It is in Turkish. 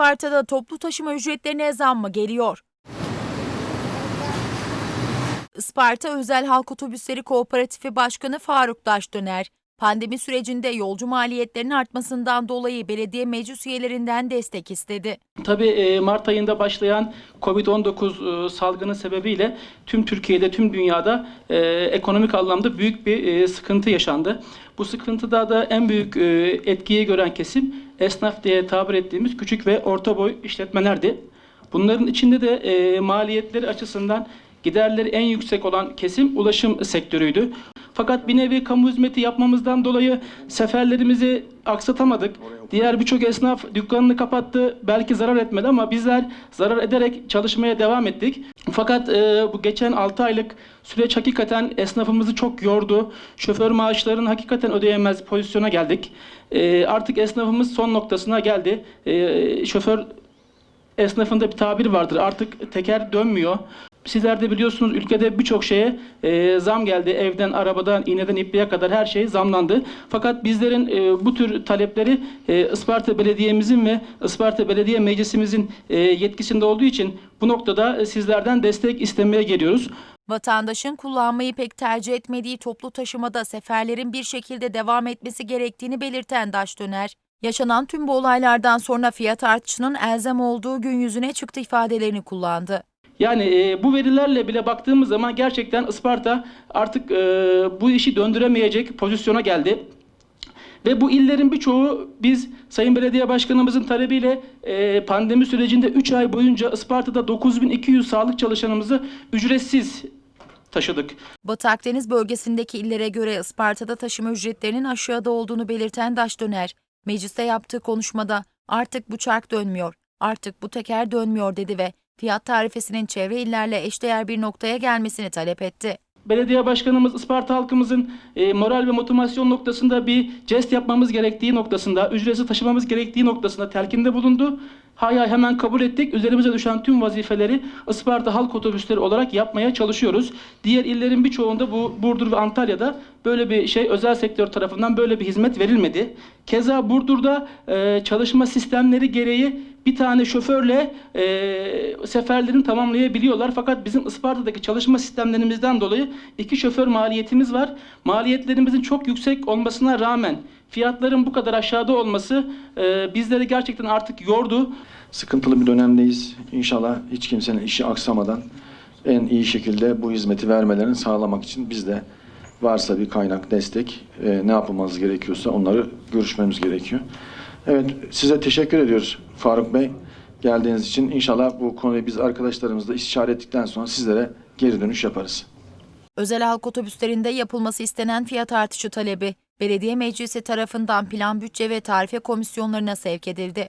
Isparta'da toplu taşıma ücretlerine zam mı geliyor? Isparta Özel Halk Otobüsleri Kooperatifi Başkanı Faruk Daşdöner, pandemi sürecinde yolcu maliyetlerinin artmasından dolayı belediye meclis üyelerinden destek istedi. Tabii e, Mart ayında başlayan Covid-19 e, salgını sebebiyle tüm Türkiye'de, tüm dünyada e, ekonomik anlamda büyük bir sıkıntı yaşandı. Bu sıkıntıda da en büyük etkiyi gören kesim esnaf diye tabir ettiğimiz küçük ve orta boy işletmelerdi. Bunların içinde de maliyetleri açısından giderleri en yüksek olan kesim ulaşım sektörüydü. Fakat bir nevi kamu hizmeti yapmamızdan dolayı seferlerimizi aksatamadık. Diğer birçok esnaf dükkanını kapattı. Belki zarar etmedi ama bizler zarar ederek çalışmaya devam ettik. Fakat e, bu geçen 6 aylık süreç hakikaten esnafımızı çok yordu. Şoför maaşlarını hakikaten ödeyemez pozisyona geldik. E, artık esnafımız son noktasına geldi. E, şoför esnafında bir tabir vardır. Artık teker dönmüyor. Sizler de biliyorsunuz ülkede birçok şeye e, zam geldi. Evden, arabadan, iğneden ipliğe kadar her şey zamlandı. Fakat bizlerin e, bu tür talepleri e, Isparta Belediye'mizin ve Isparta Belediye Meclisimizin e, yetkisinde olduğu için bu noktada e, sizlerden destek istemeye geliyoruz. Vatandaşın kullanmayı pek tercih etmediği toplu taşımada seferlerin bir şekilde devam etmesi gerektiğini belirten Daşdöner, yaşanan tüm bu olaylardan sonra fiyat artışının elzem olduğu gün yüzüne çıktı ifadelerini kullandı. Yani e, bu verilerle bile baktığımız zaman gerçekten Isparta artık e, bu işi döndüremeyecek pozisyona geldi. Ve bu illerin birçoğu biz Sayın Belediye Başkanımızın talebiyle e, pandemi sürecinde 3 ay boyunca Isparta'da 9200 sağlık çalışanımızı ücretsiz taşıdık. Batı Akdeniz bölgesindeki illere göre Isparta'da taşıma ücretlerinin aşağıda olduğunu belirten Daşdöner, mecliste yaptığı konuşmada artık bu çark dönmüyor, artık bu teker dönmüyor dedi ve fiyat tarifesinin çevre illerle eşdeğer bir noktaya gelmesini talep etti. Belediye başkanımız Isparta halkımızın e, moral ve motivasyon noktasında bir jest yapmamız gerektiği noktasında, ücretsiz taşımamız gerektiği noktasında telkinde bulundu. Hay hay hemen kabul ettik. Üzerimize düşen tüm vazifeleri Isparta halk otobüsleri olarak yapmaya çalışıyoruz. Diğer illerin birçoğunda bu Burdur ve Antalya'da böyle bir şey özel sektör tarafından böyle bir hizmet verilmedi. Keza Burdur'da e, çalışma sistemleri gereği bir tane şoförle e, seferlerini tamamlayabiliyorlar. Fakat bizim Isparta'daki çalışma sistemlerimizden dolayı iki şoför maliyetimiz var. Maliyetlerimizin çok yüksek olmasına rağmen fiyatların bu kadar aşağıda olması e, bizleri gerçekten artık yordu. Sıkıntılı bir dönemdeyiz. İnşallah hiç kimsenin işi aksamadan en iyi şekilde bu hizmeti vermelerini sağlamak için biz de varsa bir kaynak, destek, e, ne yapılmamız gerekiyorsa onları görüşmemiz gerekiyor. Evet, size teşekkür ediyoruz Faruk Bey geldiğiniz için. İnşallah bu konuyu biz arkadaşlarımızla istişare ettikten sonra sizlere geri dönüş yaparız. Özel halk otobüslerinde yapılması istenen fiyat artışı talebi, belediye meclisi tarafından plan bütçe ve tarife komisyonlarına sevk edildi.